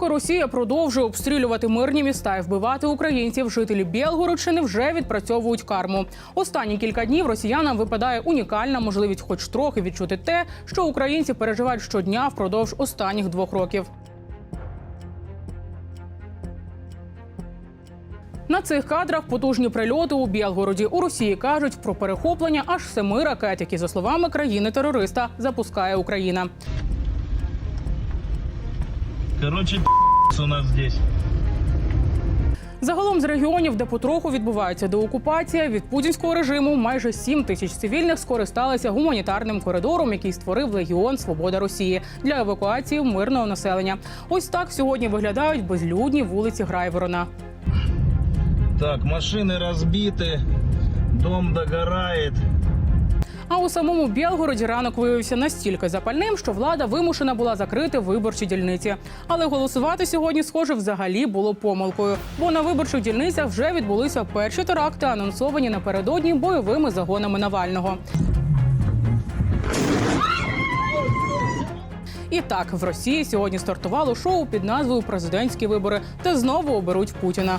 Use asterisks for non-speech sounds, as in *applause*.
Поки Росія продовжує обстрілювати мирні міста і вбивати українців, жителі Білгородщини вже відпрацьовують карму. Останні кілька днів росіянам випадає унікальна можливість, хоч трохи відчути те, що українці переживають щодня впродовж останніх двох років. На цих кадрах потужні прильоти у Білгороді. У Росії кажуть про перехоплення аж семи ракет, які, за словами країни-терориста, запускає Україна. Короче, *laughs* у нас здесь. Загалом з регіонів, де потроху відбувається деокупація, від путінського режиму майже 7 тисяч цивільних скористалися гуманітарним коридором, який створив Легіон Свобода Росії для евакуації мирного населення. Ось так сьогодні виглядають безлюдні вулиці Грайворона. Так, машины разбиты, дом догорает. А у самому Білгороді ранок виявився настільки запальним, що влада вимушена була закрити виборчі дільниці. Але голосувати сьогодні, схоже, взагалі було помилкою, бо на виборчих дільницях вже відбулися перші теракти, анонсовані напередодні бойовими загонами Навального. І так в Росії сьогодні стартувало шоу під назвою Президентські вибори, де знову оберуть Путіна.